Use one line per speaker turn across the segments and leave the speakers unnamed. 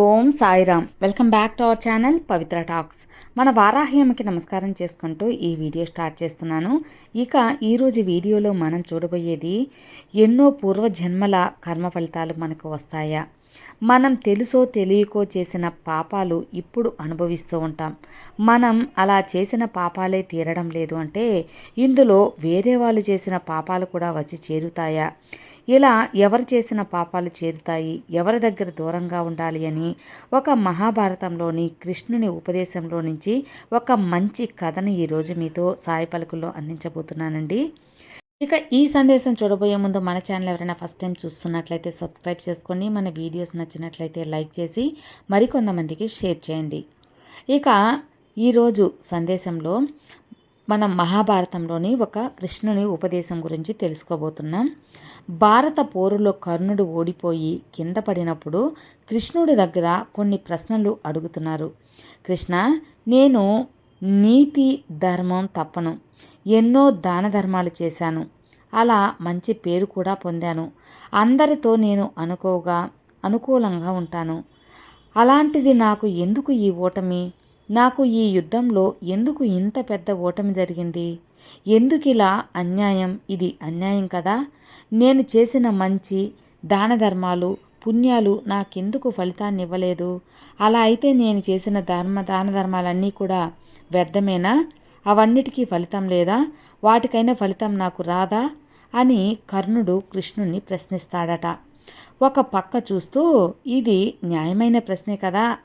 Om Sairam. Welcome back to our channel Pavitra talks. మన వారాహ్యమ్మకి నమస్కారం చేసుకుంటూ ఈ వీడియో స్టార్ట్ చేస్తున్నాను. ఇక ఈరోజు వీడియోలో మనం చూడబోయేది ఎన్నో పూర్వజన్మల కర్మ ఫలితాలు మనకు వస్తాయా? మనం తెలుసో తెలియకో చేసిన పాపాలు ఇప్పుడు అనుభవిస్తూ ఉంటాం. మనం అలా చేసిన పాపాలే తీరడం లేదు అంటే ఇందులో వేరే వాళ్ళు చేసిన పాపాలు కూడా వచ్చి చేరుతాయా? ఇలా ఎవరు చేసిన పాపాలు చేరుతాయి? ఎవరి దగ్గర దూరంగా ఉండాలి అని ఒక మహాభారతంలోని కృష్ణుని ఉపదేశంలో నుంచి ఒక మంచి కథను ఈరోజు మీతో సాయి పలుకుల్లో అందించబోతున్నానండి. ఇక ఈ సందేశం చూడబోయే ముందు మన ఛానల్ ఎవరైనా ఫస్ట్ టైం చూస్తున్నట్లయితే సబ్స్క్రైబ్ చేసుకోండి మన వీడియోస్ నచ్చినట్లయితే లైక్ చేసి మరికొంతమందికి షేర్ చేయండి. ఇక ఈరోజు సందేశంలో మనం మహాభారతంలోని ఒక కృష్ణుని ఉపదేశం గురించి తెలుసుకోబోతున్నాం. భారత పోరులో కర్ణుడు ఓడిపోయి కింద పడినప్పుడు కృష్ణుడి దగ్గర కొన్ని ప్రశ్నలు అడుగుతున్నారు. కృష్ణ నేను నీతి ధర్మం తప్పను. ఎన్నో దాన ధర్మాలు చేశాను. అలా మంచి పేరు కూడా పొందాను. అందరితో నేను అనుకోగా అనుకూలంగా ఉంటాను. అలాంటిది నాకు ఎందుకు ఈ ఓటమి? నాకు ఈ యుద్ధంలో ఎందుకు ఇంత పెద్ద ఓటమి జరిగింది? ఎందుకిలా ఇలా అన్యాయం? ఇది అన్యాయం కదా? నేను చేసిన మంచి దాన ధర్మాలు పుణ్యాలు నాకెందుకు ఫలితాన్ని ఇవ్వలేదు అలా అయితే నేను చేసిన ధర్మ దాన ధర్మాలన్నీ కూడా వ్యర్థమేనా? అవన్నిటికీ ఫలితం లేదా? వాటికైనా ఫలితం నాకు రాదా? అని కర్ణుడు కృష్ణుణ్ణి ప్రశ్నిస్తాడట. ఒక పక్క చూస్తూ ఇది న్యాయమైన ప్రశ్నే కదా.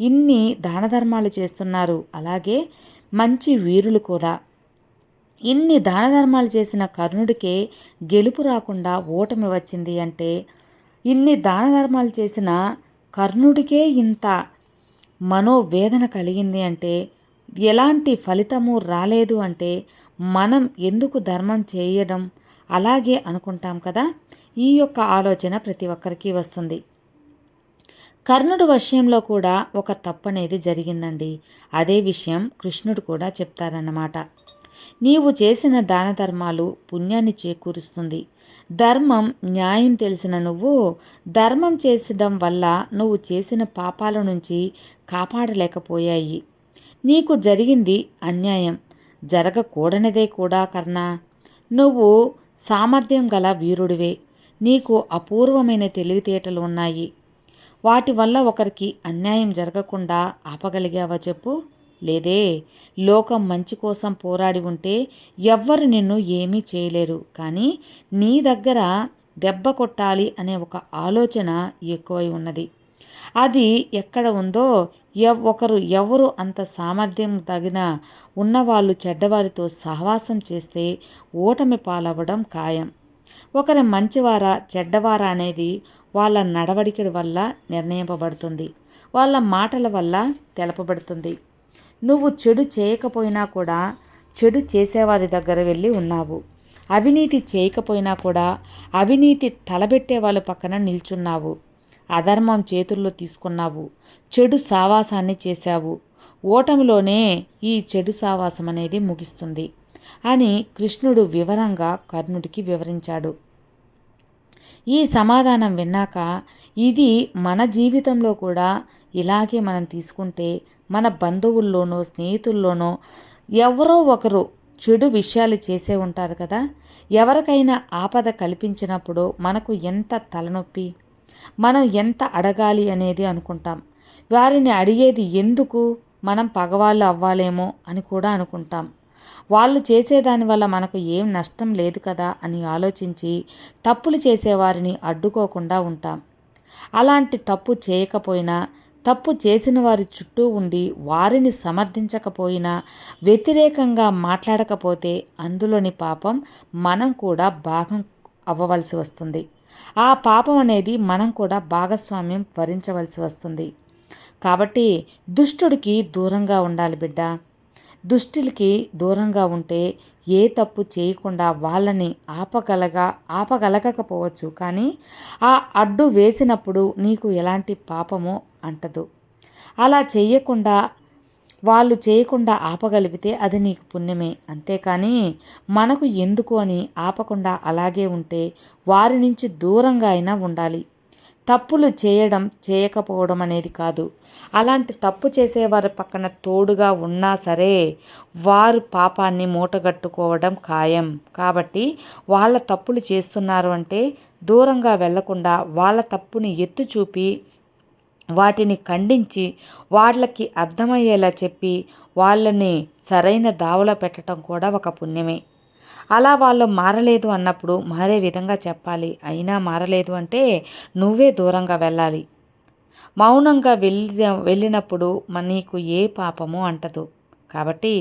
ఇన్ని దాన ధర్మాలు చేస్తున్నారు. అలాగే మంచి వీరులు కూడా. ఇన్ని దాన ధర్మాలు చేసిన కర్ణుడికే గెలుపు రాకుండా ఓటమి వచ్చింది అంటే ఇన్ని దాన ధర్మాలు చేసిన కర్ణుడికే ఇంత మనోవేదన కలిగింది అంటే ఎలాంటి ఫలితము రాలేదు అంటే మనం ఎందుకు ధర్మం చేయడం అలాగే అనుకుంటాం కదా? ఈ యొక్క ఆలోచన ప్రతి ఒక్కరికి వస్తుంది. కర్ణుడు విషయంలో కూడా ఒక తప్పు అనేది జరిగిందండి. అదే విషయం కృష్ణుడు కూడా చెప్తారన్నమాట. నీవు చేసిన దాన ధర్మాలు పుణ్యాన్ని చేకూరుస్తుంది. ధర్మం న్యాయం తెలిసిన నువ్వు ధర్మం చేసడం వల్ల నువ్వు చేసిన పాపాల నుంచి కాపాడలేకపోయాయి. నీకు జరిగింది అన్యాయం. జరగకూడనిదే కూడా కర్ణ. నువ్వు సామర్థ్యం గల వీరుడివే. నీకు అపూర్వమైన తెలివితేటలు ఉన్నాయి. వాటి వల్ల ఒకరికి అన్యాయం జరగకుండా ఆపగలిగావా చెప్పు? లేదే. లోకం మంచి కోసం పోరాడి ఉంటే ఎవ్వరు నిన్ను ఏమీ చేయలేరు. కానీ నీ దగ్గర దెబ్బ కొట్టాలి అనే ఒక ఆలోచన ఎక్కువై ఉన్నది. అది ఎక్కడ ఉందో ఒకరు ఎవరు అంత సామర్థ్యం తగిన ఉన్నవాళ్ళు చెడ్డవారితో సహవాసం చేస్తే ఓటమి పాలవ్వడం ఖాయం. ఒకరి మంచివారా చెడ్డవారా అనేది వాళ్ళ నడవడిక వల్ల నిర్ణయింపబడుతుంది. వాళ్ళ మాటల వల్ల తెలపబడుతుంది. నువ్వు చెడు చేయకపోయినా కూడా చెడు చేసేవారి దగ్గర వెళ్ళి ఉన్నావు. అవినీతి చేయకపోయినా కూడా అవినీతి తలబెట్టే వాళ్ళ పక్కన నిల్చున్నావు. అధర్మం చేతుల్లో తీసుకున్నావు. చెడు సావాసాన్ని చేశావు. ఓటమిలోనే ఈ చెడు సావాసం అనేది ముగిస్తుంది అని కృష్ణుడు వివరంగా కర్ణుడికి వివరించాడు. ఈ సమాధానం విన్నాక ఇది మన జీవితంలో కూడా ఇలాగే మనం తీసుకుంటే మన బంధువుల్లోనో స్నేహితుల్లోనో ఎవరో ఒకరు చెడు విషయాలు చేసే ఉంటారు కదా? ఎవరికైనా ఆపద కల్పించినప్పుడు మనకు ఎంత తలనొప్పి? మనం ఎంత అడగాలి అనేది అనుకుంటాం. వారిని అడిగేది ఎందుకు? మనం పగవాళ్ళు అవ్వాలేమో అని కూడా అనుకుంటాం. వాళ్ళు చేసేదాని వల్ల మనకు ఏం నష్టం లేదు కదా అని ఆలోచించి తప్పులు చేసేవారిని అడ్డుకోకుండా ఉంటాం. అలాంటి తప్పు చేయకపోయినా తప్పు చేసిన వారి చుట్టూ ఉండి వారిని సమర్థించకపోయినా వ్యతిరేకంగా మాట్లాడకపోతే అందులోని పాపం మనం కూడా భాగం అవ్వవలసి వస్తుంది. ఆ పాపం అనేది మనం కూడా భాగస్వామ్యం వరించవలసి వస్తుంది. కాబట్టి దుష్టుడికి దూరంగా ఉండాలి బిడ్డ. దుష్టులకి దూరంగా ఉంటే ఏ తప్పు చేయకుండా వాళ్ళని ఆపగలగా ఆపగలగకపోవచ్చు. కానీ ఆ అడ్డు వేసినప్పుడు నీకు ఎలాంటి పాపము అంటదు. అలా చేయకుండా వాళ్ళు చేయకుండా ఆపగలిగితే అది నీకు పుణ్యమే. అంతేకాని మనకు ఎందుకు అని ఆపకుండా అలాగే ఉంటే వారి నుంచి దూరంగా అయినా ఉండాలి. తప్పులు చేయడం చేయకపోవడం అనేది కాదు. అలాంటి తప్పు చేసేవారి పక్కన తోడుగా ఉన్నా సరే వారు పాపాన్ని మూటగట్టుకోవడం ఖాయం. కాబట్టి వాళ్ళ తప్పులు చేస్తున్నారు అంటే దూరంగా వెళ్ళకుండా వాళ్ళ తప్పుని ఎత్తు చూపి వాటిని ఖండించి వాళ్ళకి అర్థమయ్యేలా చెప్పి వాళ్ళని సరైన దావలో పెట్టడం కూడా ఒక పుణ్యమే. అలా వాళ్ళు మారలేదు అన్నప్పుడు మారే విధంగా చెప్పాలి? అయినా మారలేదు అంటే నువ్వే దూరంగా వెళ్ళాలి. మౌనంగా వెళ్ళి వెళ్ళినప్పుడు నీకు ఏ పాపము అంటదు. కాబట్టి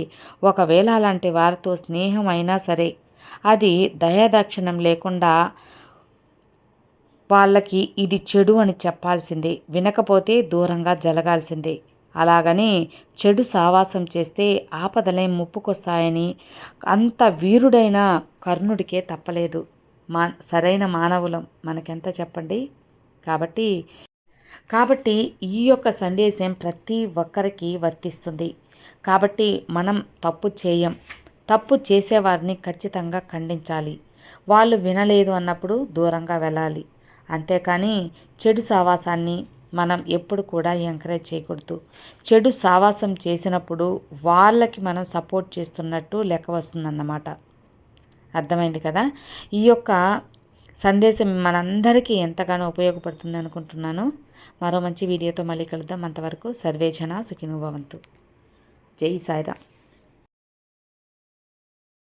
ఒకవేళ అలాంటి వారితో స్నేహం అయినా సరే అది దయాదాక్షిణం లేకుండా వాళ్ళకి ఇది చెడు అని చెప్పాల్సిందే వినకపోతే దూరంగా జలగాల్సిందే అలాగని చెడు సావాసం చేస్తే ఆపదలే ముప్పుకొస్తాయని అంత వీరుడైన కర్ణుడికే తప్పలేదు. మా సరైన మానవులం మనకెంత చెప్పండి? కాబట్టి కాబట్టి ఈ యొక్క సందేశం ప్రతి ఒక్కరికి వర్తిస్తుంది. కాబట్టి మనం తప్పు చేయం. తప్పు చేసేవారిని ఖచ్చితంగా ఖండించాలి. వాళ్ళు వినలేదు అన్నప్పుడు దూరంగా వెళ్ళాలి. అంతేకాని చెడు సావాసాన్ని మనం ఎప్పుడు కూడా ఎంకరేజ్ చేయకూడదు. చెడు సావాసం చేసినప్పుడు వాళ్ళకి మనం సపోర్ట్ చేస్తున్నట్టు లెక్క వస్తుందన్నమాట. అర్థమైంది కదా? ఈ యొక్క సందేశం మనందరికీ ఎంతగానో ఉపయోగపడుతుంది అనుకుంటున్నాను. మరో మంచి వీడియోతో మళ్ళీ కలుద్దాం. అంతవరకు సర్వేజన సుఖినుభవంతు జై సాయిరా